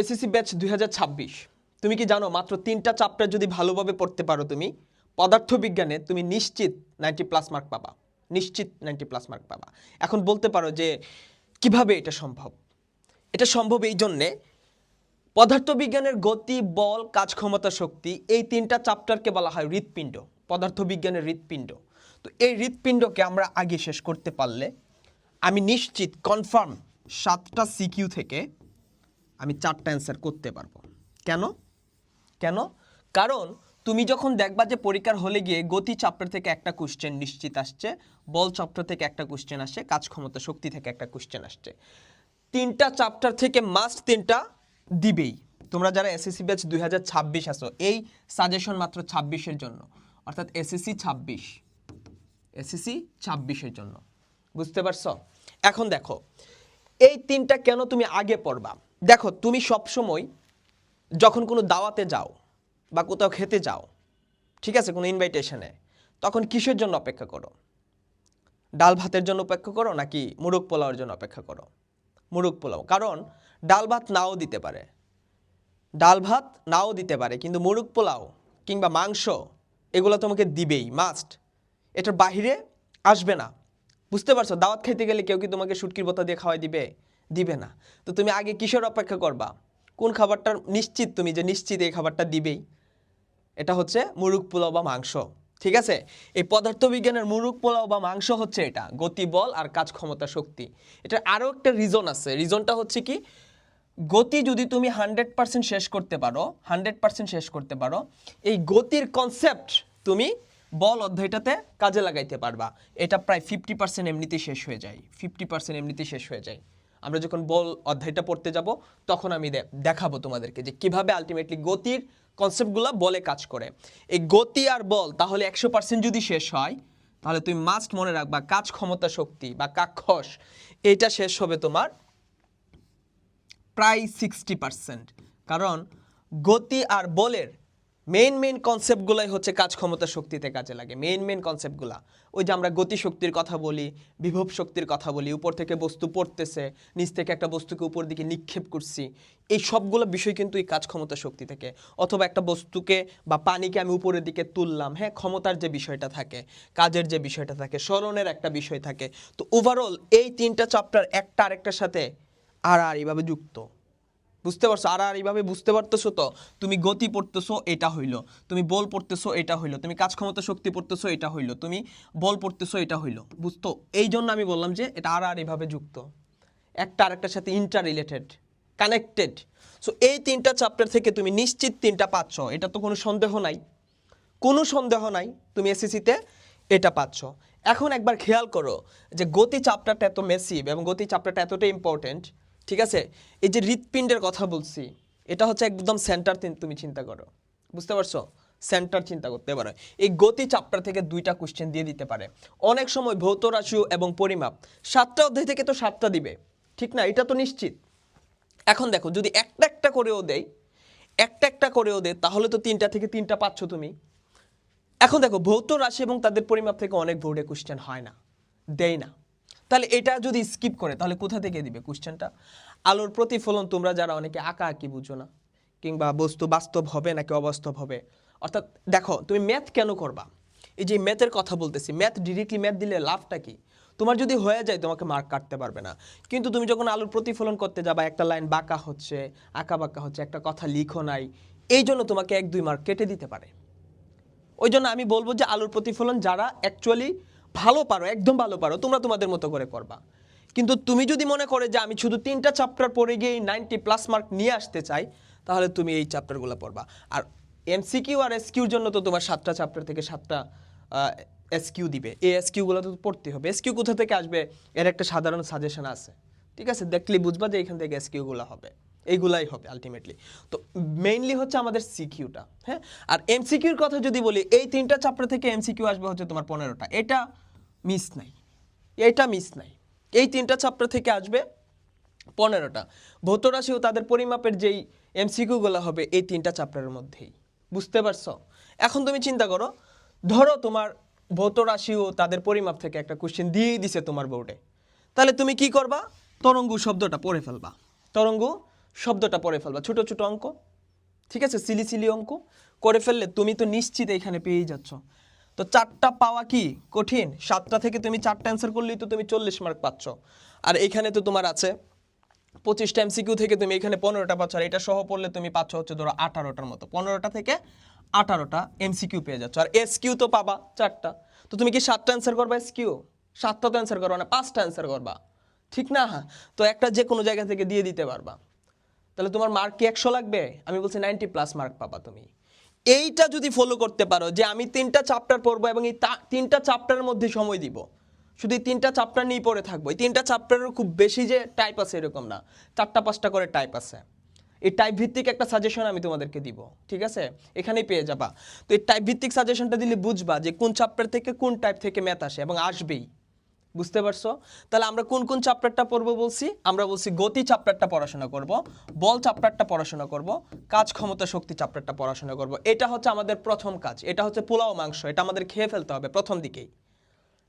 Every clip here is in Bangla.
এসএসসি ব্যাচ দুই হাজার ছাব্বিশ। তুমি কি জানো, মাত্র তিনটা চ্যাপ্টার যদি ভালোভাবে পড়তে পারো তুমি, পদার্থবিজ্ঞানে তুমি নিশ্চিত নাইনটি প্লাস মার্ক পাবা। নিশ্চিত নাইনটি প্লাস মার্ক পাবা। এখন বলতে পারো যে, কীভাবে এটা সম্ভব? এটা সম্ভব এই জন্যে, পদার্থবিজ্ঞানের গতি, বল, কাজ ক্ষমতা, শক্তি, এই তিনটা চ্যাপ্টারকে বলা হয় হৃৎপিণ্ড, পদার্থবিজ্ঞানের হৃৎপিণ্ড। তো এই হৃৎপিণ্ডকে আমরা আগে শেষ করতে পারলে, আমি নিশ্চিত কনফার্ম সাতটা সিকিউ থেকে আমি চারটা অ্যান্সার করতে পারব। কেন? কেন? কারণ তুমি যখন দেখবা যে পরীক্ষার হলে গিয়ে গতি চ্যাপ্টার থেকে একটা কোশ্চেন নিশ্চিত আসছে বল চ্যাপ্টার থেকে একটা কোশ্চেন আসছে, কাজ ক্ষমতা শক্তি থেকে একটা কোশ্চেন আসছে। তিনটা চ্যাপ্টার থেকে মাস্ট তিনটা দিবেই। তোমরা যারা এসএসসি ব্যাচ দুই হাজার ছাব্বিশ আসো এই সাজেশন মাত্র ছাব্বিশের জন্য। অর্থাৎ এসএসসি ছাব্বিশ। এসএসসি ছাব্বিশের জন্য। বুঝতে পারছ? এখন দেখো, এই তিনটা কেন তুমি আগে পড়বা? দেখো, তুমি সবসময় যখন কোনো দাওয়াতে যাও বা কোথাও খেতে যাও, ঠিক আছে, কোনো ইনভাইটেশনে তখন কিসের জন্য অপেক্ষা করো? ডাল ভাতের জন্য অপেক্ষা করো নাকি মুরগ পোলাওয়ের জন্য অপেক্ষা করো? মুরগ পোলাও, কারণ ডাল ভাত নাও দিতে পারে। ডাল ভাত নাও দিতে পারে, কিন্তু মুরগ পোলাও কিংবা মাংস এগুলো তোমাকে দিবেই মাস্ট এটার বাহিরে আসবে না। বুঝতে পারছ? দাওয়াত খাইতে গেলে কেউ কি তোমাকে শুটকির বোতা দিয়ে খাওয়াই দিবে? দিবে না। তো তুমি আগে কিসের অপেক্ষা করবা? কোন খাবারটা নিশ্চিত তুমি যে নিশ্চিত এই খাবারটা দিবেই? এটা হচ্ছে মুরগ পোলাও বা মাংস। ঠিক আছে? এই পদার্থবিজ্ঞানের মুরগ পোলাও বা মাংস হচ্ছে এটা, গতি, বল আর কাজ, ক্ষমতা, শক্তি। এটার আরও একটা রিজন আছে। রিজনটা হচ্ছে কি? গতি যদি তুমি হান্ড্রেড পার্সেন্ট শেষ করতে পারো হান্ড্রেড পার্সেন্ট শেষ করতে পারো, এই গতির কনসেপ্ট তুমি বল অধ্যায়টাতে কাজে লাগাইতে পারবা। এটা প্রায় ফিফটি পার্সেন্ট এমনিতেই শেষ হয়ে যায়। ফিফটি পার্সেন্ট এমনিতেই শেষ হয়ে যায়। আমরা যখন বল অধ্যায়টা পড়তে যাব, তখন আমি দেখাবো তোমাদেরকে যে কীভাবে আলটিমেটলি গতির কনসেপ্টগুলো বলে কাজ করে। এই গতি আর বল, তাহলে একশো পার্সেন্ট যদি শেষ হয়, তাহলে তুমি মাস্ট মনে রাখবা কাজ ক্ষমতা শক্তি বা কাক্ষস, এটা শেষ হবে তোমার প্রায় সিক্সটি পার্সেন্ট কারণ গতি আর বলের মেইন মেইন কনসেপ্টগুলাই হচ্ছে কাজ ক্ষমতা শক্তিতে কাজে লাগে। মেইন মেইন কনসেপ্টগুলা ওই যে আমরা গতি শক্তির কথা বলি, বিভব শক্তির কথা বলি, উপর থেকে বস্তু পড়তেছে, নিচ থেকে একটা বস্তুকে উপর দিকে নিক্ষেপ করছি, এই সবগুলো বিষয় কিন্তু এই কাজ ক্ষমতা শক্তি থেকে। অথবা একটা বস্তুকে বা পানিকে আমি উপরের দিকে তুললাম হ্যাঁ ক্ষমতার যে বিষয়টা থাকে, কাজের যে বিষয়টা থাকে, স্মরণের একটা বিষয় থাকে। তো ওভারঅল এই তিনটা চ্যাপ্টার একটা আরেকটার সাথে আর আর এইভাবে যুক্ত। বুঝতে পারছ? আর আর এইভাবে বুঝতে পারতেছো তো? তুমি গতি পড়তেছো, এটা হইল। তুমি বল পড়তেছো, এটা হইল। তুমি কাজ ক্ষমতা, শক্তি পড়তেছো, এটা হইল। তুমি বল পড়তেছো, এটা হইল। বুঝতো? এই জন্য আমি বললাম যে, এটা আর আর এইভাবে যুক্ত। একটা আর আরেকটার সাথে ইন্টার রিলেটেড কানেক্টেড সো এই তিনটা চ্যাপ্টার থেকে তুমি নিশ্চিত তিনটা পাচ্ছ। এটা তো কোনো সন্দেহ নাই। কোনো সন্দেহ নাই, তুমি এসএসসিতে এটা পাচ্ছ। এখন একবার খেয়াল করো যে গতি চ্যাপ্টারটা এত মেসিভ এবং গতি চ্যাপ্টারটা এতটাই ইম্পর্টেন্ট ঠিক আছে? এই যে হৃৎপিণ্ডের কথা বলছি, এটা হচ্ছে একদম সেন্টার তুমি চিন্তা করো। বুঝতে পারছ? সেন্টার চিন্তা করতে পারো। এই গতি চ্যাপ্টার থেকে দুইটা কোশ্চেন দিয়ে দিতে পারে। অনেক সময় ভৌত রাশি এবং পরিমাপ, সাতটা অধ্যায় থেকে তো সাতটা দিবে। ঠিক না? এটা তো নিশ্চিত। এখন দেখো, যদি একটা একটা করেও দেয় একটা একটা করেও দেয় তাহলে তো তিনটা থেকে তিনটা পাচ্ছ তুমি। এখন দেখো, ভৌত রাশি এবং তাদের পরিমাপ থেকে অনেক বোর্ডে কোশ্চেন হয় না। দেয় না। তাহলে এটা যদি স্কিপ করে, তাহলে কোথা থেকে দিবে কোশ্চেনটা আলোর প্রতিফলন তোমরা যারা অনেকে আঁকা আঁকি বুঝো না, কিংবা বস্তু বাস্তব হবে নাকি অবাস্তব হবে? অর্থাৎ দেখো, তুমি ম্যাথ কেন করবা? এই যে ম্যাথের কথা বলতেছি ম্যাথ ডিরেক্টলি ম্যাথ দিলে লাভটা কি? তোমার যদি হয়ে যায়, তোমাকে মার্ক কাটতে পারবে না। কিন্তু তুমি যখন আলুর প্রতিফলন করতে যাবা, একটা লাইন বাঁকা হচ্ছে, আঁকা বাঁকা হচ্ছে, একটা কথা লিখো নাই, এই জন্য তোমাকে এক দুই মার্ক কেটে দিতে পারে। ওই জন্য আমি বলব যে আলুর প্রতিফলন যারা অ্যাকচুয়ালি ভালো পারো, একদম ভালো পারো, তোমরা তোমাদের মতো করে করবা। কিন্তু তুমি যদি মনে করে যে আমি শুধু তিনটা চ্যাপ্টার পড়ে গিয়ে নাইনটি প্লাস মার্ক নিয়ে আসতে চাই, তাহলে তুমি এই চ্যাপ্টারগুলো পড়বা। আর এমসিকিউ আর এসকিউর জন্য তো তোমার সাতটা চ্যাপ্টার থেকে সাতটা এসকিউ দিবে। এই এসকিউগুলো তো পড়তে হবে। এসকিউ কোথা থেকে আসবে? এর একটা সাধারণ সাজেশন আছে। ঠিক আছে? দেখলে বুঝবা যে এখান থেকে এসকিউগুলো হবে। এইগুলাই হবে আলটিমেটলি তো মেইনলি হচ্ছে আমাদের সিকিউটা হ্যাঁ? আর এমসিকিউর কথা যদি বলি, এই তিনটা চ্যাপ্টার থেকে এমসিকিউ আসবে হচ্ছে তোমার পনেরোটা। এটা মিস নাই। এটা মিস নাই। এই তিনটা চ্যাপ্টার থেকে আসবে পনেরোটা। ভৌত রাশি ও তাদের পরিমাপের যেই এমসিকিউগুলো হবে এই তিনটা চ্যাপ্টারের মধ্যেই। বুঝতে পারছ? এখন তুমি চিন্তা করো, ধরো তোমার ভৌত রাশি ও তাদের পরিমাপ থেকে একটা কোশ্চেন দিয়েই দিছে তোমার বোর্ডে। তাহলে তুমি কি করবা? তরঙ্গ শব্দটা পড়ে ফেলবা। তরঙ্গ শব্দটা পড়ে ফেলবা। ছোট ছোট অঙ্ক। ঠিক আছে? সিলি সিলি অঙ্ক। করে ফেললে তুমি তো নিশ্চিত এখানে পেয়েই যাচ্ছ। তো চারটা পাওয়া কি কঠিন? সাতটা থেকে তুমি চারটা অ্যান্সার করলেই তো তুমি চল্লিশ মার্ক পাচ্ছ। আর এখানে তো তোমার আছে পঁচিশটা এমসিকিউ থেকে তুমি এখানে পনেরোটা পাচ্ছ, আর এটা সহ পড়লে তুমি পাচ্ছ হচ্ছে ধরো আঠারোটার মতো। পনেরোটা থেকে আঠারোটা এমসিকিউ পেয়ে যাচ্ছ। আর এস কিউ তো পাবা চারটা। তো তুমি কি সাতটা অ্যান্সার করবা এস কিউ সাতটা তো অ্যান্সার করবা না, পাঁচটা অ্যান্সার করবা। ঠিক না? হ্যাঁ তো একটা যে কোনো জায়গা থেকে দিয়ে দিতে পারবা। তাহলে তোমার মার্ক কি একশো লাগবে? আমি বলছি নাইনটি প্লাস মার্ক পাবা তুমি। এইটা যদি ফলো করতে পারো যে আমি তিনটা চ্যাপ্টার পড়ব এবং এই তিনটা চ্যাপ্টারের মধ্যে সময় দিব, শুধু এই তিনটা চ্যাপ্টার নিয়ে পড়ে থাকব। এই তিনটা চ্যাপ্টারের খুব বেশি যে টাইপ আছে এরকম না, চারটা পাঁচটা করে টাইপ আছে। এই টাইপ ভিত্তিক একটা সাজেশন আমি তোমাদেরকে দিব, ঠিক আছে? এখানেই পেয়ে যাবা। তো এই টাইপ ভিত্তিক সাজেশনটা দিলে বুঝবা যে কোন চ্যাপ্টার থেকে কোন টাইপ থেকে ম্যাথ আসে এবং আসবেই। বুঝতে পারছ? তাহলে আমরা কোন কোন চ্যাপ্টারটা পড়ব বলছি? আমরা বলছি গতি চ্যাপ্টারটা পড়াশোনা করব, বল চ্যাপ্টারটা পড়াশোনা করব, কাজ ক্ষমতা শক্তি চ্যাপ্টারটা পড়াশোনা করব। এটা হচ্ছে আমাদের প্রথম কাজ, এটা হচ্ছে পোলাও মাংস, এটা আমাদের খেয়ে ফেলতে হবে প্রথম দিকেই।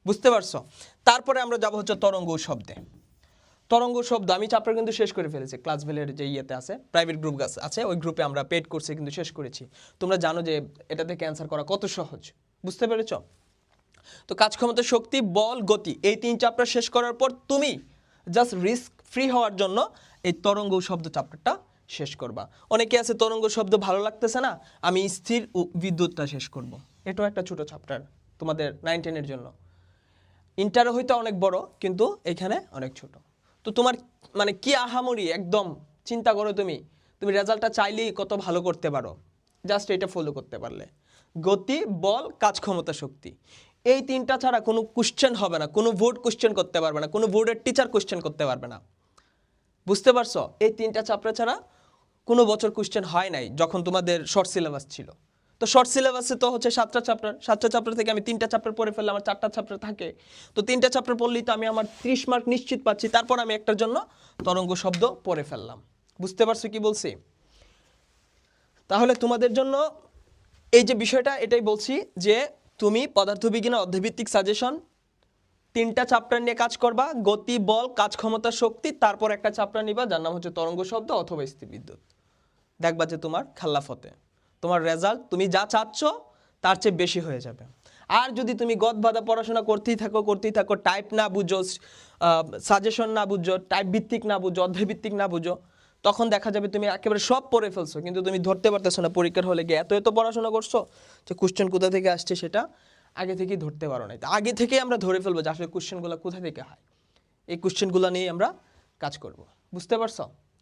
বুঝতে পারছ? তারপরে আমরা যাব হচ্ছে তরঙ্গ শব্দে। তরঙ্গ শব্দ, আমি চ্যাপ্টার কিন্তু শেষ করে ফেলেছি ক্লাস ভেলের যে ইয়েতে আছে প্রাইভেট গ্রুপ গাছ আছে, ওই গ্রুপে আমরা পেড কোর্সে কিন্তু শেষ করেছি। তোমরা জানো যে এটাতে ক্যান্সার করা কত সহজ, বুঝতে পেরেছ? তো কাজ ক্ষমতা, শক্তি, বল, গতি, এই তিন চ্যাপ্টার শেষ করার পর তুমি জাস্ট রিস্ক ফ্রি হওয়ার জন্য এই তরঙ্গ শব্দ চ্যাপ্টারটা শেষ করবা। অনেকে আছে, তরঙ্গ শব্দ ভালো লাগতেছে না, আমি স্থির ও বিদ্যুৎটা শেষ করব। এটাও একটা ছোট চ্যাপ্টার তোমাদের নাইন টেনের জন্য। ইন্টারও হয়তো অনেক বড়, কিন্তু এখানে অনেক ছোট। তো তোমার মানে কি আহামরি, একদম চিন্তা করো তুমি তুমি রেজাল্টটা চাইলেই কত ভালো করতে পারো। জাস্ট এটা ফলো করতে পারলে। গতি, বল, কাজ ক্ষমতা, শক্তি। এই তিনটা ছাড়া কোনো কোশ্চেন হবে না, কোনো বোর্ড কোশ্চেন করতে পারবে না, কোনো বোর্ডের টিচার কোশ্চেন করতে পারবে না। বুঝতে পারছ? এই তিনটা চ্যাপ্টার ছাড়া কোনো বছর কোশ্চেন হয় নাই, যখন তোমাদের শর্ট সিলেবাস ছিল। তো শর্ট সিলেবাসে তো হচ্ছে সাতটা চ্যাপ্টার সাতটা চ্যাপ্টার থেকে আমি তিনটা চ্যাপ্টার পড়ে ফেললাম, আমার চারটা চ্যাপ্টার থাকে। তো তিনটা চ্যাপ্টার পড়লেই তো আমি আমার ত্রিশ মার্ক নিশ্চিত পাচ্ছি, তারপর আমি একটার জন্য তরঙ্গ শব্দ পড়ে ফেললাম। বুঝতে পারছ কি বলছি? তাহলে তোমাদের জন্য এই যে বিষয়টা, এটাই বলছি যে তুমি পদার্থবিজ্ঞান অর্ধভিত্তিক সাজেশন তিনটা চ্যাপ্টার নিয়ে কাজ করবা, গতি, বল, কাজ ক্ষমতা, শক্তি, তারপর একটা চ্যাপ্টার নিবা, যার নাম হচ্ছে তরঙ্গ শব্দ অথবা স্থির বিদ্যুৎ। দেখবা যে তোমার খাল্লাফতে তোমার রেজাল্ট তুমি যা চাচ্ছ, তার চেয়ে বেশি হয়ে যাবে। আর যদি তুমি গদ বাধা পড়াশোনা করতেই থাকো করতেই থাকো টাইপ না বুঝো সাজেশন না বুঝো টাইপ ভিত্তিক না বুঝো অধ্যায় ভিত্তিক না বুঝো তখন দেখা যাবে তুমি একেবারে সব পড়ে ফেলছো, কিন্তু তুমি ধরতে পারতেছো না পরীক্ষার হলে গিয়ে। এত এত পড়াশোনা করছ যে কোশ্চেন কোথা থেকে আসছে সেটা আগে থেকেই ধরতে পারো না আগে থেকেই আমরা ধরে ফেলব যে আসলে কোশ্চেনগুলো কোথা থেকে হয়। এই কোশ্চেনগুলো নিয়ে আমরা কাজ করব। বুঝতে পারছ?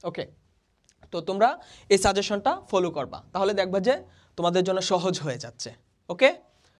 ওকে তো তোমরা এই সাজেশনটা ফলো করবা। তাহলে দেখবা যে তোমাদের জন্য সহজ হয়ে যাচ্ছে। ওকে